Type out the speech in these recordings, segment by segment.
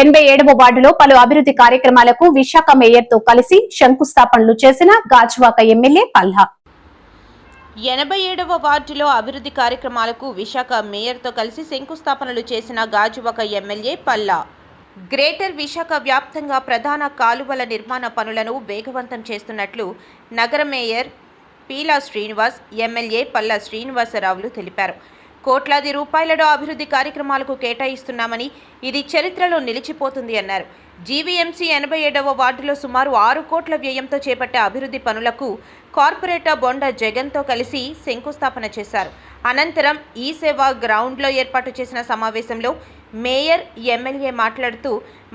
ఎనభై ఏడవ వార్డులో పలు అభివృద్ధి కార్యక్రమాలకు విశాఖ మేయర్తో కలిసి శంకుస్థాపనలు చేసిన గాజువాక ఎమ్మెల్యే పల్లా ఎనభై ఏడవ వార్డులో అభివృద్ధి కార్యక్రమాలకు విశాఖ మేయర్తో కలిసి శంకుస్థాపనలు చేసిన గాజువాక ఎమ్మెల్యే పల్లా గ్రేటర్ విశాఖ వ్యాప్తంగా ప్రధాన కాలువల నిర్మాణ పనులను వేగవంతం చేస్తున్నట్లు నగర మేయర్ పీలా శ్రీనివాస్ ఎమ్మెల్యే పల్లా శ్రీనివాసరావులు తెలిపారు. కోట్లాది రూపాయలలో అభివృద్ధి కార్యక్రమాలకు కేటాయిస్తున్నామని ఇది చరిత్రలో నిలిచిపోతుంది అన్నారు. జీవీఎంసీ ఎనభై ఏడవ వార్డులో సుమారు ఆరు కోట్ల వ్యయంతో చేపట్టే అభివృద్ధి పనులకు కార్పొరేటర్ బొండ జగన్తో కలిసి శంకుస్థాపన చేశారు. అనంతరం ఈ సేవా గ్రౌండ్లో ఏర్పాటు చేసిన సమావేశంలో మేయర్ ఎమ్మెల్యే మాట్లాడుతూ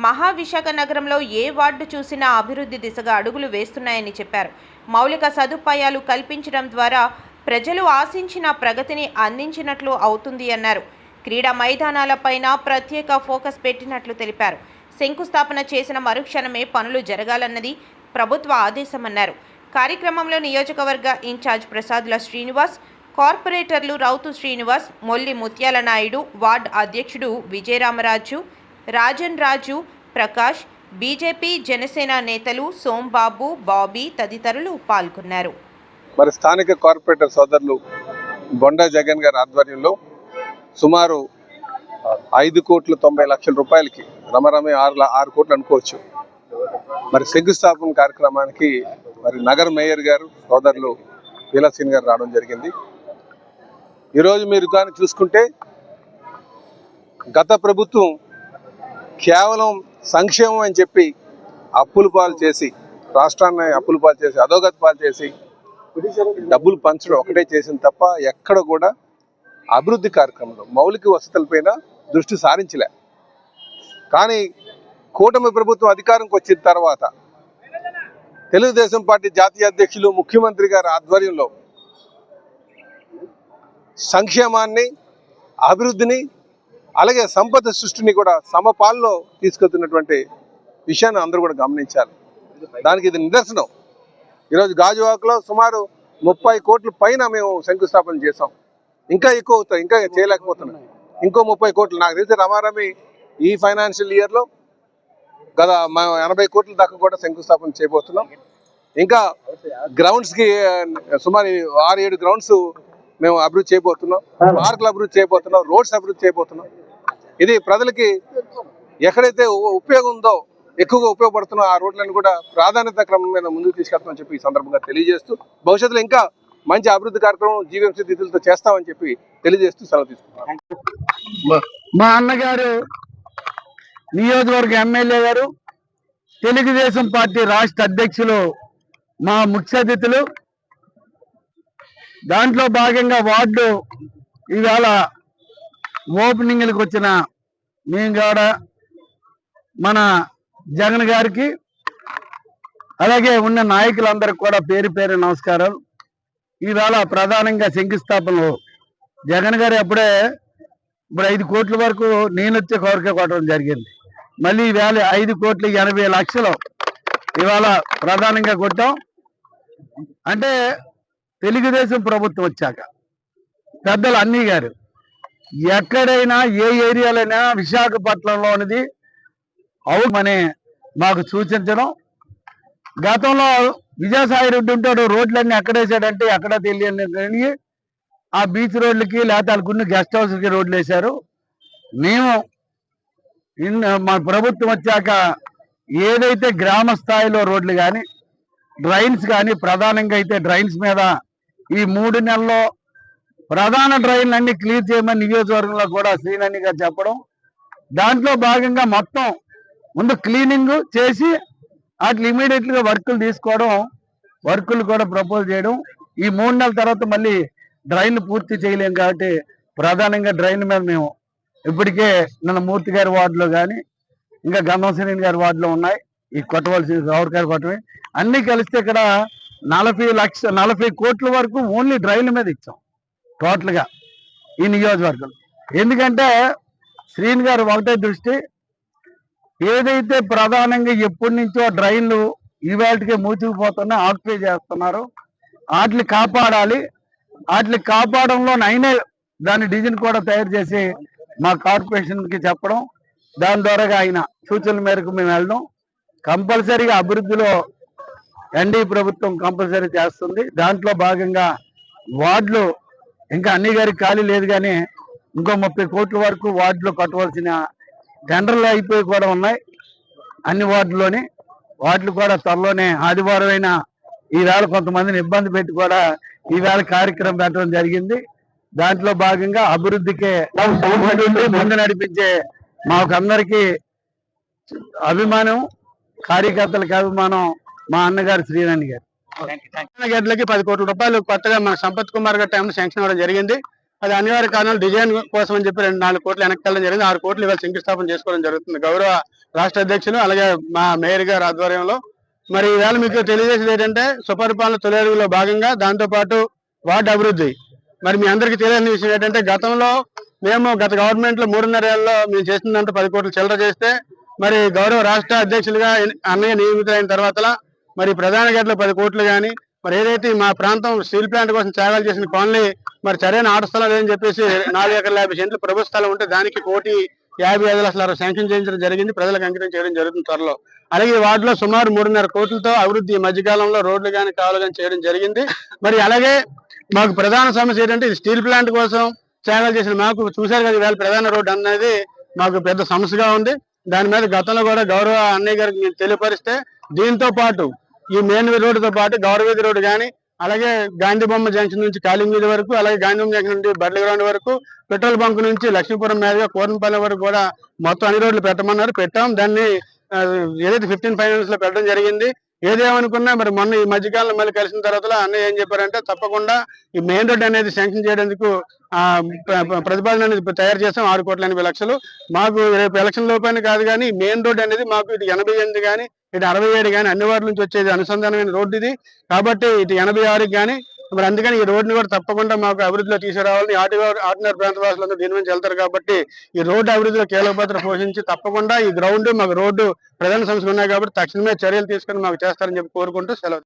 మహావిశాఖ నగరంలో ఏ వార్డు చూసినా అభివృద్ధి దిశగా అడుగులు వేస్తున్నాయని చెప్పారు. మౌలిక సదుపాయాలు కల్పించడం ద్వారా ప్రజలు ఆశించిన ప్రగతిని అందించినట్లు అవుతుంది అన్నారు. క్రీడా మైదానాలపైన ప్రత్యేక ఫోకస్ పెట్టినట్లు తెలిపారు. శంకుస్థాపన చేసిన మరుక్షణమే పనులు జరగాలన్నది ప్రభుత్వ ఆదేశమన్నారు. కార్యక్రమంలో నియోజకవర్గ ఇన్ఛార్జ్ ప్రసాద్ల శ్రీనివాస్ కార్పొరేటర్లు రౌతు శ్రీనివాస్ మొల్లి ముత్యాల నాయుడు వార్డ్ అధ్యక్షుడు విజయరామరాజు రాజన్ రాజు ప్రకాష్ బీజేపీ జనసేన నేతలు సోంబాబు బాబీ తదితరులు పాల్గొన్నారు. మరి స్థానిక కార్పొరేటర్ సోదరులు బొండా జగన్ గారి ఆధ్వర్యంలో సుమారు ఐదు కోట్ల తొంభై లక్షల రూపాయలకి రమరమే ఆరు ఆరు కోట్లు అనుకోవచ్చు. మరి శంకుస్థాపన కార్యక్రమానికి మరి నగర మేయర్ గారు సోదరులు సింగ్ గారు రావడం జరిగింది. ఈరోజు మీరు కానీ చూసుకుంటే గత ప్రభుత్వం కేవలం సంక్షేమం అని చెప్పి అప్పులు పాలు చేసి రాష్ట్రాన్ని అప్పులు పాలు చేసి అధోగతి పాలు చేసి డబ్బులు పంచడం ఒకటే చేసింది తప్ప ఎక్కడ కూడా అభివృద్ధి కార్యక్రమంలో మౌలిక వసతులపైన దృష్టి సారించలే. కానీ కూటమి ప్రభుత్వం అధికారంకి వచ్చిన తర్వాత తెలుగుదేశం పార్టీ జాతీయ అధ్యక్షులు ముఖ్యమంత్రి గారి ఆధ్వర్యంలో సంక్షేమాన్ని అభివృద్ధిని అలాగే సంపద సృష్టిని కూడా సమపాల్లో తీసుకెళ్తున్నటువంటి విషయాన్ని అందరూ కూడా గమనించాలి. దానికి ఇది నిదర్శనం. ఈరోజు గాజువాకలో సుమారు ముప్పై కోట్ల పైన మేము శంకుస్థాపన చేసాం ఇంకా ఎక్కువ అవుతాయి ఇంకా చేయలేకపోతున్నాం. ఇంకో ముప్పై కోట్లు. నాకు తెలిసి రమారమి ఈ ఫైనాన్షియల్ ఇయర్లో గత మనం ఎనభై కోట్ల దాకా కూడా శంకుస్థాపన చేయబోతున్నాం. ఇంకా గ్రౌండ్స్కి సుమారు ఆరు ఏడు గ్రౌండ్స్ మేము అభివృద్ధి చేయబోతున్నాం. పార్కులు అభివృద్ధి చేయబోతున్నాం. రోడ్స్ అభివృద్ధి చేయబోతున్నాం. ఇది ప్రజలకి ఎక్కడైతే ఉపయోగం ఉందో ఎక్కువగా ఉపయోగపడుతున్న ఆ రోడ్లను కూడా ప్రాధాన్యత క్రమం మీద ముందుకు తీసుకెళ్తామని చెప్పి ఈ సందర్భంగా తెలియజేస్తూ భవిష్యత్తులో ఇంకా మంచి అభివృద్ధి కార్యక్రమం జీవీఎంసీ తిథులతో చేస్తామని చెప్పి తెలియజేస్తూ సెలవు తీసుకున్నాం మా అన్నగారు నియోజకవర్గ ఎమ్మెల్యే గారు తెలుగుదేశం పార్టీ రాష్ట్ర అధ్యక్షులు మా ముఖ్య అతిథులు దాంట్లో భాగంగా వార్డు ఇవాళ ఓపెనింగ్లకు వచ్చిన మేము కూడా మన జగన్ గారికి అలాగే ఉన్న నాయకులందరికి కూడా పేరు పేరు నమస్కారం ఈవేళ ప్రధానంగా శంకుస్థాపనలు. జగన్ గారు అప్పుడే ఇప్పుడు ఐదు కోట్ల వరకు నేను వచ్చే కోరిక కొట్టడం జరిగింది. మళ్ళీ ఈవేళ ఐదు కోట్ల ఎనభై లక్షలు ఇవాళ ప్రధానంగా కొట్టాం. అంటే తెలుగుదేశం ప్రభుత్వం వచ్చాక పెద్దలు అన్నీ గారు ఎక్కడైనా ఏ ఏరియాలైనా విశాఖపట్నంలో అనేది అవుమని మాకు సూచించడం. గతంలో విజయసాయి రెడ్డి ఉంటాడు రోడ్లన్నీ ఎక్కడేసాడంటే ఎక్కడ తెలియని ఆ బీచ్ రోడ్లకి లేకపోతే వాళ్ళకున్న గెస్ట్ హౌస్కి రోడ్లు వేశారు. మేము మా ప్రభుత్వం వచ్చాక ఏదైతే గ్రామ స్థాయిలో రోడ్లు కానీ డ్రైన్స్ కానీ ప్రధానంగా అయితే డ్రైన్స్ మీద ఈ మూడు నెలల్లో ప్రధాన డ్రైన్లన్నీ క్లీన్ క్లియర్ చేయమని నియోజకవర్గంలో కూడా శ్రీనన్ని గారు చెప్పడం. దాంట్లో భాగంగా మొత్తం ముందు క్లీనింగ్ చేసి వాటిని ఇమీడియట్లీగా వర్కులు తీసుకోవడం వర్కులు కూడా ప్రపోజ్ చేయడం. ఈ మూడు నెలల తర్వాత మళ్ళీ డ్రైన్ పూర్తి చేయలేం కాబట్టి ప్రధానంగా డ్రైన్ మీద మేము ఇప్పటికే నిన్న మూర్తి గారి వార్డులో కానీ ఇంకా గంధం గారి వార్డులో ఉన్నాయి. ఈ కొట్టవలసి గౌరకారి కొట్టమే అన్నీ కలిస్తే ఇక్కడ నలభై లక్ష నలభై కోట్ల వరకు ఓన్లీ డ్రైన్ల మీద ఇచ్చాం టోటల్గా ఈ నియోజకవర్గం ఎందుకంటే శ్రీని గారు ఒకటే దృష్టి ఏదైతే ప్రధానంగా ఎప్పటి నుంచో డ్రైన్లు ఇవాళకే మూచుకుపోతున్నా ఆక్యుపై చేస్తున్నారు. వాటిని కాపాడాలి. వాటిని కాపాడంలో అయినే దాని డిజైన్ కూడా తయారు చేసి మా కార్పొరేషన్కి చెప్పడం. దాని ద్వారా ఆయన సూచనల మేరకు మేము వెళ్ళడం కంపల్సరీగా అభివృద్ధిలో ఎన్డీ ప్రభుత్వం కంపల్సరీ చేస్తుంది. దాంట్లో భాగంగా వార్డులు ఇంకా అన్ని గారికి ఖాళీ లేదు కానీ ఇంకో ముప్పై కోట్ల వరకు వార్డులు కట్టవలసిన టెండర్లు అయిపోయి కూడా ఉన్నాయి. అన్ని వార్డులోని వాటిలు కూడా త్వరలోనే ఆదివారం అయినా ఈవేళ కొంతమందిని ఇబ్బంది పెట్టి కూడా ఈవేళ కార్యక్రమం పెట్టడం జరిగింది. దాంట్లో భాగంగా అభివృద్ధికే ముందు నడిపించే మాకందరికీ అభిమానం కార్యకర్తలకు అభిమానం మా అన్నగారు శ్రీరాణి గారు. గడ్లకి పది కోట్ల రూపాయలు కొత్తగా మన సంపత్ కుమార్ గారు టైంలో శాంక్షన్ అవ్వడం జరిగింది. అది అనివార్య కారణాలు డిజైన్ కోసం అని చెప్పి రెండు నాలుగు కోట్లు వెనక్కి వెళ్ళడం జరిగింది. ఆరు కోట్లు ఇవాళ శంకుస్థాపన చేసుకోవడం జరుగుతుంది. గౌరవ రాష్ట్ర అధ్యక్షులు అలాగే మా మేయర్ గారి ఆధ్వర్యంలో మరి ఈవేళ మీకు తెలియజేసేది ఏంటంటే సుపరిపాలన తొలి భాగంగా దాంతో పాటు వార్డు అభివృద్ధి. మరి మీ అందరికీ తెలియని విషయం ఏంటంటే గతంలో మేము గత గవర్నమెంట్లో మూడున్నర ఏళ్ళలో మేము చేసినంత పది కోట్లు చిల్లర చేస్తే మరి గౌరవ రాష్ట్ర అధ్యక్షులుగా అన్నయ్య నియమితులైన తర్వాత మరి ప్రధాన గేట్లో పది కోట్లు కానీ మరి ఏదైతే మా ప్రాంతం స్టీల్ ప్లాంట్ కోసం త్యాగాలు చేసిన కాలనీ మరి సరైన ఆట స్థలం లేదని చెప్పేసి నాలుగు ఎకరాల యాభై సెంట్లు ప్రభుత్వ స్థలం ఉంటే దానికి కోటి యాభై ఐదు లక్షల శాంక్షన్ చేయించడం జరిగింది. ప్రజలకు అంకితం చేయడం జరుగుతుంది త్వరలో. అలాగే వార్డులో సుమారు మూడున్నర కోట్లతో అభివృద్ధి మధ్యకాలంలో రోడ్లు కానీ కావాలి కానీ చేయడం జరిగింది. మరి అలాగే మాకు ప్రధాన సమస్య ఏంటంటే స్టీల్ ప్లాంట్ కోసం త్యాగాలు చేసిన మాకు చూశారు కదా వేల ప్రధాన రోడ్డు అనేది మాకు పెద్ద సమస్యగా ఉంది. దాని మీద గతంలో కూడా గౌరవ అన్నయ్య గారికి తెలియపరిస్తే దీంతో పాటు ఈ మెయిన్ రోడ్డుతో పాటు గౌరవీధి రోడ్డు కానీ అలాగే గాంధీ బొమ్మ జంక్షన్ నుంచి కాలింగీది వరకు అలాగే గాంధీ బొమ్మ జంక్షన్ నుండి బర్లి గ్రౌండ్ వరకు పెట్రోల్ బంక్ నుంచి లక్ష్మీపురం మీదుగా కోరంపల్లి వరకు కూడా మొత్తం అన్ని రోడ్లు పెట్టమన్నారు. పెట్టాం. దాన్ని ఏదైతే ఫిఫ్టీన్ ఫైనాన్స్లో పెట్టడం జరిగింది ఏదేమనుకున్నా మరి మొన్న ఈ మధ్యకాలంలో మళ్ళీ కలిసిన తర్వాత అన్నయ్య ఏం చెప్పారంటే తప్పకుండా ఈ మెయిన్ రోడ్ అనేది శాంక్షన్ చేయడానికి ఆ ప్రతిపాదన అనేది తయారు చేస్తాం ఆరు కోట్ల ఎనభై లక్షలు. మాకు రేపు ఎలక్షన్ లోపైన కాదు కానీ మెయిన్ రోడ్ అనేది మాకు ఇది ఎనభై ఎనిమిది కానీ ఇటు అరవై ఏడు కానీ అన్ని వాటి నుంచి వచ్చేది అనుసంధానమైన రోడ్డు ఇది. కాబట్టి ఇటు ఎనభై ఆరుకి కానీ మరి అందుకని ఈ రోడ్డుని కూడా తప్పకుండా మాకు అభివృద్ధిలో తీసుకురావాలని ఆటి ఆర్డినరీ ప్రాంతవాసులందరూ దీని నుంచి వెళ్తారు కాబట్టి ఈ రోడ్డు అభివృద్ధిలో కీలక పాత్ర పోషించి తప్పకుండా ఈ గ్రౌండ్ మాకు రోడ్డు ప్రధాన సమస్యలు ఉన్నాయి కాబట్టి తక్షణమే చర్యలు తీసుకొని మాకు చేస్తారని చెప్పి కోరుకుంటూ సెలవు.